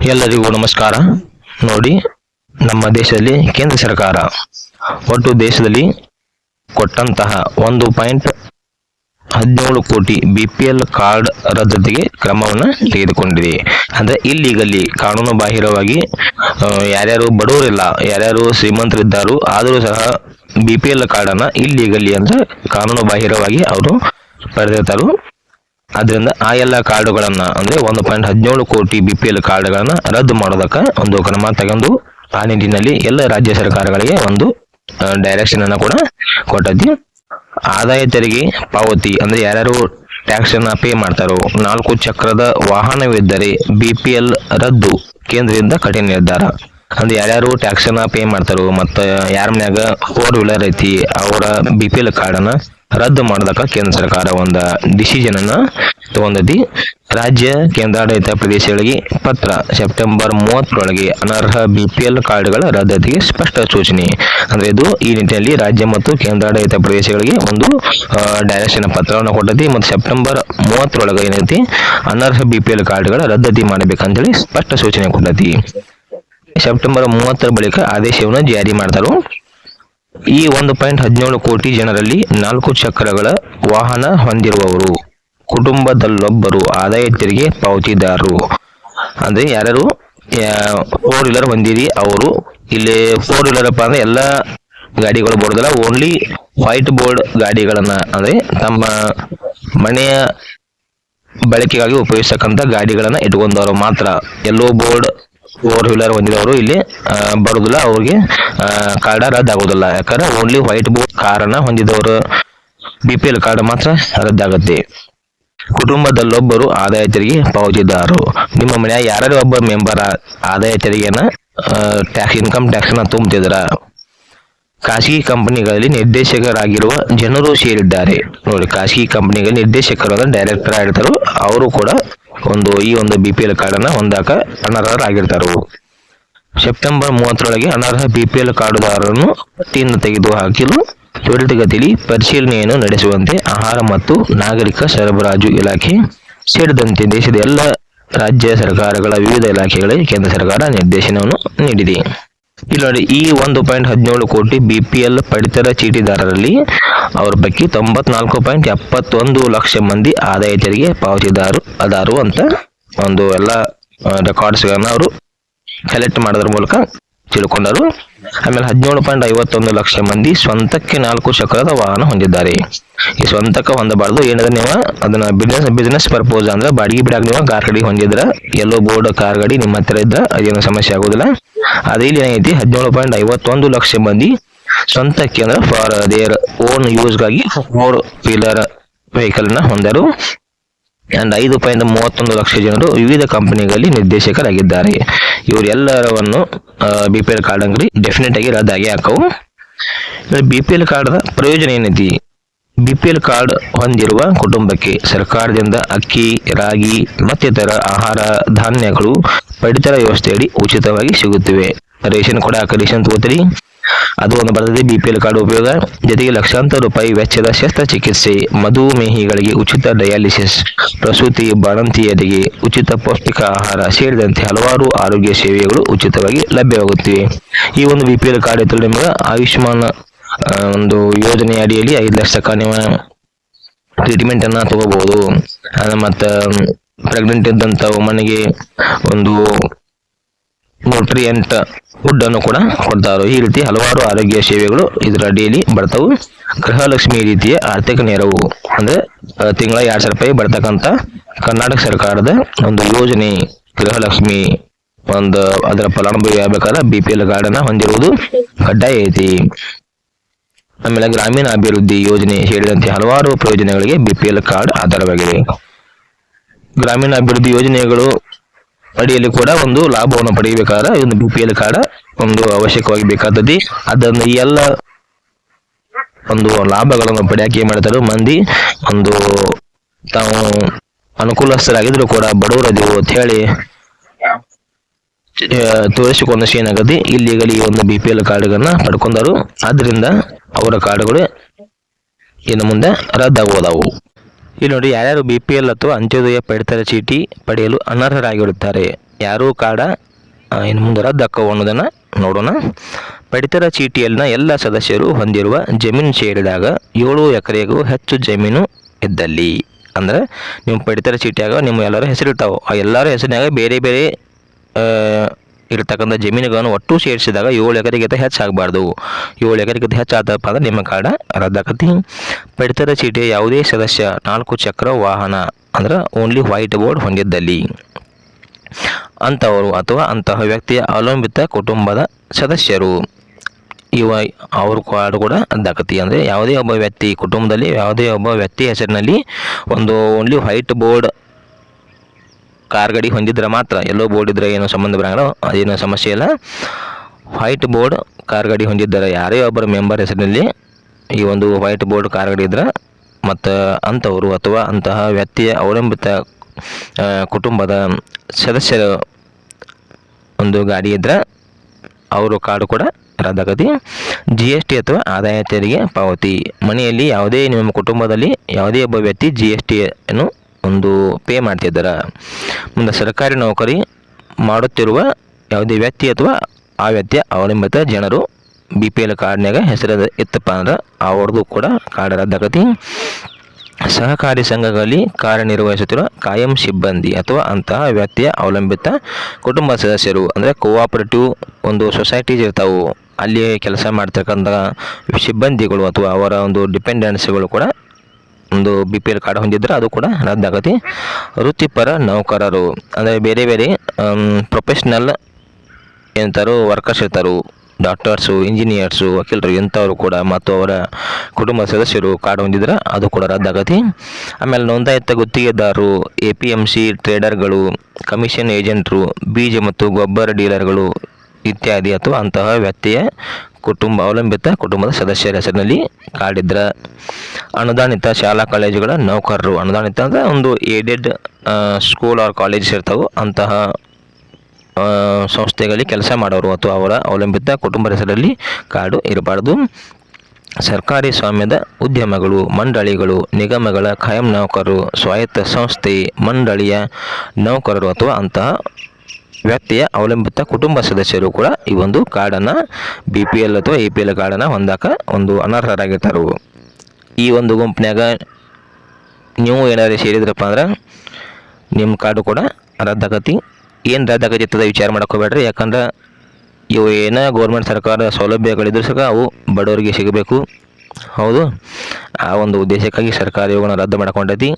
ಎಲ್ಲರಿಗೂ ನಮಸ್ಕಾರ. ನೋಡಿ, ನಮ್ಮ ದೇಶದಲ್ಲಿ ಕೇಂದ್ರ ಸರ್ಕಾರ ಒಟ್ಟು ದೇಶದಲ್ಲಿ ಕೊಟ್ಟಂತಹ ಒಂದು ಪಾಯಿಂಟ್ ಹದಿನೇಳು crore B P L card ರದ್ದತಿಗೆ ಕ್ರಮವನ್ನು ತೆಗೆದುಕೊಂಡಿದೆ. ಅಂದ್ರೆ ಇಲ್ಲಿಗಲ್ಲಿ ಕಾನೂನು ಬಾಹಿರವಾಗಿ ಯಾರ್ಯಾರು ಬಡವರಿಲ್ಲ, ಯಾರ್ಯಾರು ಶ್ರೀಮಂತರಿದ್ದಾರೋ, ಆದರೂ ಸಹ ಬಿ ಪಿ ಎಲ್ ಕಾರ್ಡ್ ಅನ್ನ ಇಲ್ಲಿಗಲ್ಲಿ ಅಂದ್ರೆ ಕಾನೂನು ಬಾಹಿರವಾಗಿ ಅವರು ಪಡೆದಿರ್ತಾರೋ. ಅದರಿಂದ ಆ ಎಲ್ಲ ಕಾರ್ಡುಗಳನ್ನ ಅಂದ್ರೆ ಒಂದು ಪಾಯಿಂಟ್ ಹದಿನೇಳು ಕೋಟಿ ಬಿ ಪಿ ಎಲ್ ಕಾರ್ಡ್ಗಳನ್ನ ರದ್ದು ಮಾಡೋದಕ್ಕ ಒಂದು ಕ್ರಮ ತಗೊಂಡು ಆ ನಿಟ್ಟಿನಲ್ಲಿ ಎಲ್ಲ ರಾಜ್ಯ ಸರ್ಕಾರಗಳಿಗೆ ಒಂದು ಡೈರೆಕ್ಷನ್ ಅನ್ನ ಕೂಡ ಕೊಟ್ಟದ್ದು. ಆದಾಯ ತೆರಿಗೆ ಪಾವತಿ ಅಂದ್ರೆ ಯಾರ್ಯಾರು ಟ್ಯಾಕ್ಸ್ ಅನ್ನ ಪೇ ಮಾಡ್ತಾರೋ, ನಾಲ್ಕು ಚಕ್ರದ ವಾಹನವಿದ್ದರೆ ಬಿ ಪಿ ಎಲ್ ರದ್ದು ಕೇಂದ್ರದಿಂದ ಕಠಿಣ ನಿರ್ಧಾರ. ಅಂದ್ರೆ ಯಾರ್ಯಾರು ಟ್ಯಾಕ್ಸ್ ಅನ್ನ ಪೇ ಮಾಡ್ತಾರೋ ಮತ್ತ ಯಾರ ಮನ್ಯಾಗ ಫೋರ್ ವೀಲರ್ ಐತಿ ಅವರ ಬಿ ಪಿ ಎಲ್ ಕಾರ್ಡ್ ಅನ್ನ ರದ್ದು ಮಾಡ್ದಕ್ಕ ಕೇಂದ್ರ ಸರ್ಕಾರ ಒಂದು ಡಿಸಿಷನ್ ಅನ್ನ ತಗೊಂಡೈತಿ. ರಾಜ್ಯ ಕೇಂದ್ರಾಡಳಿತ ಪ್ರದೇಶಗಳಿಗೆ ಪತ್ರ. ಸೆಪ್ಟೆಂಬರ್ ಮೂವತ್ತರೊಳಗೆ ಅನರ್ಹ ಬಿ ಪಿ ಎಲ್ ಕಾರ್ಡ್ಗಳ ರದ್ದತಿಗೆ ಸ್ಪಷ್ಟ ಸೂಚನೆ. ಅಂದ್ರೆ ಇದು ಈ ನಿಟ್ಟಿನಲ್ಲಿ ರಾಜ್ಯ ಮತ್ತು ಕೇಂದ್ರಾಡಳಿತ ಪ್ರದೇಶಗಳಿಗೆ ಒಂದು ಡೈರೆಕ್ಷನ್ ಪತ್ರವನ್ನು ಕೊಟ್ಟೈತಿ. ಮತ್ತು ಸೆಪ್ಟೆಂಬರ್ ಮೂವತ್ತರೊಳಗೆ ಏನೈತಿ? ಅನರ್ಹ ಬಿ ಪಿ ಎಲ್ ಕಾರ್ಡ್ಗಳ ರದ್ದತಿ ಮಾಡಬೇಕಂತೇಳಿ ಸ್ಪಷ್ಟ ಸೂಚನೆ ಕೊಟ್ಟೈತಿ. ಸೆಪ್ಟೆಂಬರ್ ಮೂವತ್ತರ ಬಳಿಕ ಆದೇಶವನ್ನು ಜಾರಿ ಮಾಡಿದರು ಈ ಒಂದು ಪಾಯಿಂಟ್ ಹದಿನೇಳು ಕೋಟಿ ಜನರಲ್ಲಿ ನಾಲ್ಕು ಚಕ್ರಗಳ ವಾಹನ ಹೊಂದಿರುವವರು, ಕುಟುಂಬದಲ್ಲೊಬ್ಬರು, ಆದಾಯ ತೆರಿಗೆ ಪಾವತಿದಾರರು. ಅಂದ್ರೆ ಯಾರ್ಯಾರು? ಫೋರ್ ವೀಲರ್ ಹೊಂದಿರಿ, ಅವರು ಇಲ್ಲಿ ಫೋರ್ ವೀಲರ್ ಅಪ್ಪ ಅಂದ್ರೆ ಎಲ್ಲ ಗಾಡಿಗಳು ಬರೋದಿಲ್ಲ ಓನ್ಲಿ ವೈಟ್ ಬೋರ್ಡ್ ಗಾಡಿಗಳನ್ನ ಅಂದ್ರೆ ತಮ್ಮ ಮನೆಯ ಬಳಕೆಗಾಗಿ ಉಪಯೋಗಿಸ್ತಕ್ಕಂಥ ಗಾಡಿಗಳನ್ನ ಇಟ್ಕೊಂಡವರು ಮಾತ್ರ. ಎಲ್ಲೋ ಬೋರ್ಡ್ ಫೋರ್ ವೀಲರ್ ಹೊಂದಿದವರು ಇಲ್ಲಿ ಬರುದಿಲ್ಲ, ಅವ್ರಿಗೆ ಕಾರ್ಡ ರದ್ದಾಗೋದಿಲ್ಲ. ಯಾಕಂದ್ರೆ ಓನ್ಲಿ ವೈಟ್ ಬೋರ್ಡ್ ಕಾರನ್ನ ಹೊಂದಿದವರು. ಬಿ ಪಿ ಎಲ್ ಕಾರ್ಡ್ ಮಾತ್ರ ರದ್ದಾಗುತ್ತೆ. ಕುಟುಂಬದಲ್ಲೊಬ್ಬರು ಆದಾಯ ತೆರಿಗೆ ಪಾವತಿದಾರರು. ನಿಮ್ಮ ಮನೆಯ ಯಾರು ಒಬ್ಬ ಮೆಂಬರ್ ಆದಾಯ ತೆರಿಗೆಯನ್ನ ಟ್ಯಾಕ್ಸ್ ಇನ್ಕಮ್ ಟ್ಯಾಕ್ಸ್ ಅನ್ನ ತುಂಬುತ್ತಿದ್ರ ಖಾಸಗಿ ಕಂಪನಿಗಳಲ್ಲಿ ನಿರ್ದೇಶಕರಾಗಿರುವ ಜನರು ಸೇರಿದ್ದಾರೆ. ನೋಡಿ, ಖಾಸಗಿ ಕಂಪನಿಗಳಲ್ಲಿ ನಿರ್ದೇಶಕರು ಡೈರೆಕ್ಟರ್ ಆಗಿರ್ತಾರೋ, ಅವರು ಕೂಡ ಒಂದು, ಈ ಒಂದು ಬಿ ಪಿ ಎಲ್ ಕಾರ್ಡ್ ಅನ್ನ ಹೊಂದಾಕ ಅನರ್ಹರಾಗಿರ್ತಾರೆ ಸೆಪ್ಟೆಂಬರ್ ಮೂವತ್ತರೊಳಗೆ ಅನರ್ಹ ಬಿ ಪಿ ಎಲ್ ಕಾರ್ಡುದಾರರನ್ನು ಪಟ್ಟಿಯಿಂದ ತೆಗೆದು ಹಾಕಲು. ತ್ವರಿತಗತಿಯಲ್ಲಿ ಪರಿಶೀಲನೆಯನ್ನು ನಡೆಸುವಂತೆ ಆಹಾರ ಮತ್ತು ನಾಗರಿಕ ಸರಬರಾಜು ಇಲಾಖೆ ಸೇರಿದಂತೆ ದೇಶದ ಎಲ್ಲ ರಾಜ್ಯ ಸರ್ಕಾರಗಳ ವಿವಿಧ ಇಲಾಖೆಗಳಿಗೆ ಕೇಂದ್ರ ಸರ್ಕಾರ ನಿರ್ದೇಶನವನ್ನು ನೀಡಿದೆ. ಇಲ್ಲಿ ನೋಡಿ ಈ ಒಂದು ಪಾಯಿಂಟ್ ಹದಿನೇಳು ಕೋಟಿ ಬಿ ಪಿ ಎಲ್ ಪಡಿತರ ಚೀಟಿದಾರರಲ್ಲಿ ಅವರ ಪೈಕಿ ತೊಂಬತ್ನಾಲ್ಕು ಪಾಯಿಂಟ್ ಎಪ್ಪತ್ತೊಂದು ಲಕ್ಷ ಮಂದಿ ಆದಾಯ ತೆರಿಗೆ ಪಾವತಿದಾರು, ಅದಾರು ಅಂತ ಒಂದು ಎಲ್ಲ ರೆಕಾರ್ಡ್ಸ್ಗಳನ್ನು ಅವರು ಕಲೆಕ್ಟ್ ಮಾಡೋದ್ರ ಮೂಲಕ ತಿಳ್ಕೊಂಡರು. ಆಮೇಲೆ ಹದಿನೇಳು ಪಾಯಿಂಟ್ ಐವತ್ತೊಂದು ಲಕ್ಷ ಮಂದಿ ಸ್ವಂತಕ್ಕೆ ನಾಲ್ಕು ಚಕ್ರದ ವಾಹನ ಹೊಂದಿದ್ದಾರೆ. ಈ ಸ್ವಂತಕ್ಕೆ ಹೊಂದಬಾರ್ದು. ಏನಾದ್ರೆ ನೀವು? ಅದನ್ನ ಬಿಸ್ನೆಸ್ ಬಿಸ್ನೆಸ್ ಪರ್ಪೋಸ್ ಅಂದ್ರೆ ಬಾಡಿಗೆ ಬಿಡಾಗ ನೀವು ಕಾರ್ ಗಾಡಿ ಹೊಂದಿದ್ರ ಎಲ್ಲೋ ಬೋರ್ಡ್ ಕಾರ್ ಗಾಡಿ ನಿಮ್ಮ ಹತ್ರ ಇದ್ರ, ಅದೇನು ಸಮಸ್ಯೆ ಆಗೋದಿಲ್ಲ. ಅದೇ ಇಲ್ಲಿ ಏನೈತಿ? ಹದಿನೇಳು ಪಾಯಿಂಟ್ ಐವತ್ತೊಂದು ಲಕ್ಷ ಮಂದಿ ಸ್ವಂತಕ್ಕೆ ಅಂದ್ರೆ ಫಾರ್ ದೇರ್ ಓನ್ ಯೂಸ್ಗಾಗಿ ಫೋರ್ ವೀಲರ್ ವೆಹಿಕಲ್ನ ಹೊಂದರು. ಅಂಡ್ ಐದು ಪಾಯಿಂಟ್ ಮೂವತ್ತೊಂದು ಲಕ್ಷ ಜನರು ವಿವಿಧ ಕಂಪನಿಗಳಲ್ಲಿ ನಿರ್ದೇಶಕರಾಗಿದ್ದಾರೆ. ಇವರೆಲ್ಲರವನ್ನು ಬಿ ಪಿ ಎಲ್ ಕಾರ್ಡ್ ಅಂಗಡಿ ಡೆಫಿನೆಟ್ ಆಗಿ ರದ್ದಾಗಿ ಹಾಕವು. ಬಿ ಪಿ ಎಲ್ ಕಾರ್ಡ್ ಪ್ರಯೋಜನ ಏನೈತಿ? ಬಿ ಪಿ ಎಲ್ ಕಾರ್ಡ್ ಹೊಂದಿರುವ ಕುಟುಂಬಕ್ಕೆ ಸರ್ಕಾರದಿಂದ ಅಕ್ಕಿ, ರಾಗಿ ಮತ್ತಿತರ ಆಹಾರ ಧಾನ್ಯಗಳು ಪಡಿತರ ವ್ಯವಸ್ಥೆಯಡಿ ಉಚಿತವಾಗಿ ಸಿಗುತ್ತಿವೆ. ರೇಷನ್ ಕೂಡ ಹಾಕ, ರೇಷನ್ ತಗೋತೀರಿ? ಅದು ಒಂದು ಬರ್ತದೆ ಬಿ ಪಿ ಎಲ್ ಕಾರ್ಡ್ ಉಪಯೋಗ. ಜೊತೆಗೆ ಲಕ್ಷಾಂತರ ರೂಪಾಯಿ ವೆಚ್ಚದ ಶಸ್ತ್ರಚಿಕಿತ್ಸೆ, ಮಧುಮೇಹಿಗಳಿಗೆ ಉಚಿತ ಡಯಾಲಿಸಿಸ್, ಪ್ರಸೂತಿ ಬಾಣಂತಿಯರಿಗೆ ಉಚಿತ ಪೌಷ್ಟಿಕ ಆಹಾರ ಸೇರಿದಂತೆ ಹಲವಾರು ಆರೋಗ್ಯ ಸೇವೆಗಳು ಉಚಿತವಾಗಿ ಲಭ್ಯವಾಗುತ್ತಿವೆ. ಈ ಒಂದು ಬಿ ಪಿ ಎಲ್ ಕಾರ್ಡ್ ಇತ್ತು ನಿಮಗೆ ಆಯುಷ್ಮಾನ್ ಒಂದು ಯೋಜನೆ ಅಡಿಯಲ್ಲಿ ಐದು ಲಕ್ಷ ನಿಮ್ಮ ನೀವು ಟ್ರೀಟ್ಮೆಂಟ್ ಅನ್ನ ತಗೋಬಹುದು ಮತ್ತ ಪ್ರೆಗ್ನೆಂಟ್ ಇದ್ದಂತ ಮನೆಗೆ ಒಂದು ನ್ಯೂಟ್ರಿಯೆಂಟ್ ಫುಡ್ ಅನ್ನು ಕೂಡ ಕೊಡ್ತಾರೆ. ಈ ರೀತಿ ಹಲವಾರು ಆರೋಗ್ಯ ಸೇವೆಗಳು ಇದರ ಅಡಿಯಲ್ಲಿ ಬರ್ತವು. ಗೃಹಲಕ್ಷ್ಮಿ ರೀತಿಯ ಆರ್ಥಿಕ ನೆರವು. ಅಂದ್ರೆ ತಿಂಗಳ ಎರಡ್ ಸಾವಿರ ರೂಪಾಯಿ ಬರ್ತಕ್ಕಂತ ಕರ್ನಾಟಕ ಸರ್ಕಾರದ ಒಂದು ಯೋಜನೆ. ಗೃಹಲಕ್ಷ್ಮಿ ಒಂದು ಅದರ ಫಲಾನುಭವಿ ಆಗ್ಬೇಕಾದ್ರೆ ಬಿ ಪಿ ಎಲ್ ಕಾರ್ಡ್ ಅನ್ನ ಹೊಂದಿರುವುದು ಕಡ್ಡಾಯ ಐತಿ. ಆಮೇಲೆ ಗ್ರಾಮೀಣ ಅಭಿವೃದ್ಧಿ ಯೋಜನೆ ಹೇಳಿದಂತೆ ಹಲವಾರು ಪ್ರಯೋಜನಗಳಿಗೆ ಬಿ ಪಿ ಎಲ್ ಕಾರ್ಡ್ ಆಧಾರವಾಗಿದೆ. ಗ್ರಾಮೀಣ ಅಭಿವೃದ್ಧಿ ಯೋಜನೆಗಳು ಅಡಿಯಲ್ಲಿ ಕೂಡ ಒಂದು ಲಾಭವನ್ನು ಪಡೆಯಬೇಕಾದ್ರೆ ಒಂದು ಬಿ ಪಿ ಎಲ್ ಕಾರ್ಡ್ ಒಂದು ಅವಶ್ಯಕವಾಗಿ ಬೇಕಾದದ್ದು. ಅದನ್ನು ಈ ಎಲ್ಲ ಒಂದು ಲಾಭಗಳನ್ನು ಪಡೆಯಕ್ಕೆ ಏನ್ ಮಾಡ್ತಾರೆ ಮಂದಿ, ಒಂದು ತಾವು ಅನುಕೂಲಸ್ಥರಾಗಿದ್ರು ಕೂಡ ಬಡವರದಿವು ಅಂತ ಹೇಳಿ ತೋರಿಸಿಕೊಂಡಷ್ಟು ತೋರಿಸಿಕೊಂಡ ಏನಾಗತ್ತೆ ಇಲ್ಲಿಗಲಿ ಒಂದು ಬಿ ಪಿ ಎಲ್ ಕಾರ್ಡ್ಗಳನ್ನ ಪಡ್ಕೊಂಡರು. ಆದ್ರಿಂದ ಅವರ ಕಾರ್ಡ್ಗಳು ಇನ್ನು ಮುಂದೆ ರದ್ದಾಗುವುದವು ಇಲ್ಲಿ ನೋಡಿ ಯಾರ್ಯಾರು ಬಿ ಪಿ ಎಲ್ ಅಥವಾ ಅಂತ್ಯೋದಯ ಪಡಿತರ ಚೀಟಿ ಪಡೆಯಲು ಅನರ್ಹರಾಗಿರುತ್ತಾರೆ, ಯಾರೂ ಕಾಡ ಇನ್ನು ಮುಂದೆ ರದ್ದಾಕ್ಕವು ಅನ್ನೋದನ್ನು ನೋಡೋಣ. ಪಡಿತರ ಚೀಟಿಯಲ್ಲಿನ ಎಲ್ಲ ಸದಸ್ಯರು ಹೊಂದಿರುವ ಜಮೀನು ಸೇರಿದಾಗ ಏಳು ಎಕರೆಗೂ ಹೆಚ್ಚು ಜಮೀನು ಇದ್ದಲ್ಲಿ. ಅಂದ್ರೆ ನಿಮ್ಮ ಪಡಿತರ ಚೀಟಿಯಾಗ ನಿಮ್ಮ ಎಲ್ಲರೂ ಹೆಸರಿರ್ತಾವೆ. ಆ ಎಲ್ಲರ ಹೆಸರಿನಾಗ ಬೇರೆ ಬೇರೆ ಇರ್ತಕ್ಕಂಥ ಜಮೀನುಗಳನ್ನು ಒಟ್ಟು ಸೇರಿಸಿದಾಗ ಏಳು ಎಕರೆಗಿಂತ ಹೆಚ್ಚು ಆಗಬಾರ್ದು. ಏಳು ಎಕರೆಗಿಂತ ಹೆಚ್ಚು ಅಂದರೆ ನಿಮ್ಮ ಕಾರ್ಡ ರದ್ದಾಕತಿ ಪಡಿತರ ಚೀಟಿಯ ಯಾವುದೇ ಸದಸ್ಯ, ನಾಲ್ಕು ಚಕ್ರ ವಾಹನ ಅಂದ್ರೆ ಓನ್ಲಿ ವೈಟ್ ಬೋರ್ಡ್ ಹೊಂದಿದ್ದಲ್ಲಿ. ಅಂಥವರು ಅಥವಾ ಅಂತಹ ವ್ಯಕ್ತಿಯ ಅವಲಂಬಿತ ಕುಟುಂಬದ ಸದಸ್ಯರು. ಇವ ಅವ್ರ ಕಾರ್ಡ್ ಕೂಡ ದಾಖತಿ ಅಂದರೆ ಯಾವುದೇ ಒಬ್ಬ ವ್ಯಕ್ತಿ ಕುಟುಂಬದಲ್ಲಿ, ಯಾವುದೇ ಒಬ್ಬ ವ್ಯಕ್ತಿ ಹೆಸರಿನಲ್ಲಿ ಒಂದು ಓನ್ಲಿ ವೈಟ್ ಬೋರ್ಡ್ ಕಾರ್ ಗಾಡಿ ಹೊಂದಿದ್ರೆ ಮಾತ್ರ, ಎಲ್ಲೋ ಬೋರ್ಡ್ ಇದ್ರೆ ಏನೋ ಸಂಬಂಧ ಬರಂಗಿಲ್ಲ ಅದೇನೋ ಸಮಸ್ಯೆ ಇಲ್ಲ. ವೈಟ್ ಬೋರ್ಡ್ ಕಾರ್ ಗಾಡಿ ಹೊಂದಿದ್ದಾರೆ ಯಾರೇ ಒಬ್ಬರ ಮೆಂಬರ್ ಹೆಸರಿನಲ್ಲಿ ಈ ಒಂದು ವೈಟ್ ಬೋರ್ಡ್ ಕಾರ್ ಗಾಡಿ ಇದ್ರೆ, ಮತ್ತು ಅಂಥವರು ಅಥವಾ ಅಂತಹ ವ್ಯಕ್ತಿಯ ಅವಲಂಬಿತ ಕುಟುಂಬದ ಸದಸ್ಯರ ಒಂದು ಗಾಡಿ ಇದ್ರೆ, ಅವರು ಕಾರ್ಡು ಕೂಡ ರದ್ದಾಗತಿ ಜಿ ಎಸ್ ಟಿ ಅಥವಾ ಆದಾಯ ತೆರಿಗೆ ಪಾವತಿ. ಮನೆಯಲ್ಲಿ ಯಾವುದೇ ನಿಮ್ಮ ಕುಟುಂಬದಲ್ಲಿ ಯಾವುದೇ ಒಬ್ಬ ವ್ಯಕ್ತಿ ಜಿ ಎಸ್ ಟಿಯನ್ನು ಒಂದು ಪೇ ಮಾಡ್ತಿದ್ದಾರೆ ಮುಂದೆ ಸರ್ಕಾರಿ ನೌಕರಿ ಮಾಡುತ್ತಿರುವ ಯಾವುದೇ ವ್ಯಕ್ತಿ ಅಥವಾ ಆ ವ್ಯಕ್ತಿಯ ಅವಲಂಬಿತ ಜನರು ಬಿ ಪಿ ಎಲ್ ಕಾರ್ಡ್ನಾಗ ಹೆಸರು ಇತ್ತಪ್ಪ ಅಂದ್ರೆ ಅವ್ರದ್ದು ಕೂಡ ಕಾರ್ಡ್ ರದ್ದಾಗತಿ ಸಹಕಾರಿ ಸಂಘಗಳಲ್ಲಿ ಕಾರ್ಯನಿರ್ವಹಿಸುತ್ತಿರುವ ಕಾಯಂ ಸಿಬ್ಬಂದಿ ಅಥವಾ ಅಂತಹ ವ್ಯಕ್ತಿಯ ಅವಲಂಬಿತ ಕುಟುಂಬ ಸದಸ್ಯರು, ಅಂದರೆ ಕೋಆಪರೇಟಿವ್ ಒಂದು ಸೊಸೈಟೀಸ್ ಇರ್ತಾವೆ. ಅಲ್ಲಿ ಕೆಲಸ ಮಾಡ್ತಕ್ಕಂಥ ಸಿಬ್ಬಂದಿಗಳು ಅಥವಾ ಅವರ ಒಂದು ಡಿಪೆಂಡೆನ್ಸಿಗಳು ಕೂಡ ಒಂದು ಬಿ ಪಿ ಎಲ್ ಕಾರ್ಡ್ ಹೊಂದಿದ್ರೆ ಅದು ಕೂಡ ರದ್ದಾಗತಿ ವೃತ್ತಿಪರ ನೌಕರರು, ಅಂದರೆ ಬೇರೆ ಬೇರೆ ಪ್ರೊಫೆಷ್ನಲ್ ಎಂತಾರು ವರ್ಕರ್ಸ್ ಇರ್ತಾರೆ ಡಾಕ್ಟರ್ಸು ಇಂಜಿನಿಯರ್ಸು ವಕೀಲರು ಇಂಥವರು ಕೂಡ, ಮತ್ತು ಅವರ ಕುಟುಂಬ ಸದಸ್ಯರು ಕಾರ್ಡ್ ಹೊಂದಿದ್ರೆ ಅದು ಕೂಡ ರದ್ದಾಗತಿ ಆಮೇಲೆ ನೋಂದಾಯಿತ ಗುತ್ತಿಗೆದಾರರು ಎ ಪಿ ಎಂ ಸಿ ಟ್ರೇಡರ್ಗಳು ಕಮಿಷನ್ ಏಜೆಂಟ್ರು ಬೀಜ ಮತ್ತು ಗೊಬ್ಬರ ಡೀಲರ್ಗಳು ಇತ್ಯಾದಿ ಅಥವಾ ಅಂತಹ ವ್ಯಕ್ತಿಯ ಕುಟುಂಬ ಅವಲಂಬಿತ ಕುಟುಂಬದ ಸದಸ್ಯರ ಹೆಸರಿನಲ್ಲಿ ಕಾಡಿದ್ರ ಅನುದಾನಿತ ಶಾಲಾ ಕಾಲೇಜುಗಳ ನೌಕರರು. ಅನುದಾನಿತ ಅಂದರೆ ಒಂದು ಏಡೆಡ್ ಸ್ಕೂಲ್ ಆರ್ ಕಾಲೇಜಸ್ ಇರ್ತವೆ. ಅಂತಹ ಸಂಸ್ಥೆಗಳಲ್ಲಿ ಕೆಲಸ ಮಾಡೋರು ಅಥವಾ ಅವರ ಅವಲಂಬಿತ ಕುಟುಂಬದ ಹೆಸರಲ್ಲಿ ಕಾಡು ಇರಬಾರ್ದು. ಸರ್ಕಾರಿ ಸ್ವಾಮ್ಯದ ಉದ್ಯಮಗಳು, ಮಂಡಳಿಗಳು, ನಿಗಮಗಳ ಖಾಯಂ ನೌಕರರು, ಸ್ವಾಯತ್ತ ಸಂಸ್ಥೆ, ಮಂಡಳಿಯ ನೌಕರರು ಅಥವಾ ಅಂತಹ ವ್ಯಕ್ತಿಯ ಅವಲಂಬಿತ ಕುಟುಂಬ ಸದಸ್ಯರು ಕೂಡ ಈ ಒಂದು ಕಾರ್ಡನ್ನು ಬಿ ಪಿ ಎಲ್ ಅಥವಾ ಎ ಪಿ ಎಲ್ ಕಾರ್ಡನ್ನು ಹೊಂದಾಕ ಒಂದು ಅನರ್ಹರಾಗಿರ್ತಾರೆ. ಈ ಒಂದು ಗುಂಪಿನಾಗ ನೀವು ಏನಾದ್ರು ಸೇರಿದ್ರಪ್ಪ ಅಂದ್ರೆ ನಿಮ್ಮ ಕಾರ್ಡು ಕೂಡ ರದ್ದಾಗತಿ, ಏನು ರದ್ದಾಗತ್ತಿತ್ತದ ವಿಚಾರ ಮಾಡ್ಕೋಬೇಡ್ರಿ ಯಾಕಂದ್ರೆ ಇವು ಏನೋ ಗೌರ್ಮೆಂಟ್ ಸರ್ಕಾರದ ಸೌಲಭ್ಯಗಳಿದ್ರು ಸಹ ಅವು ಬಡವರಿಗೆ ಸಿಗಬೇಕು. ಹೌದು. ಆ ಒಂದು ಉದ್ದೇಶಕ್ಕಾಗಿ ಸರ್ಕಾರ ಇವುಗಳನ್ನ ರದ್ದು ಮಾಡ್ಕೊಂಡೈತಿ.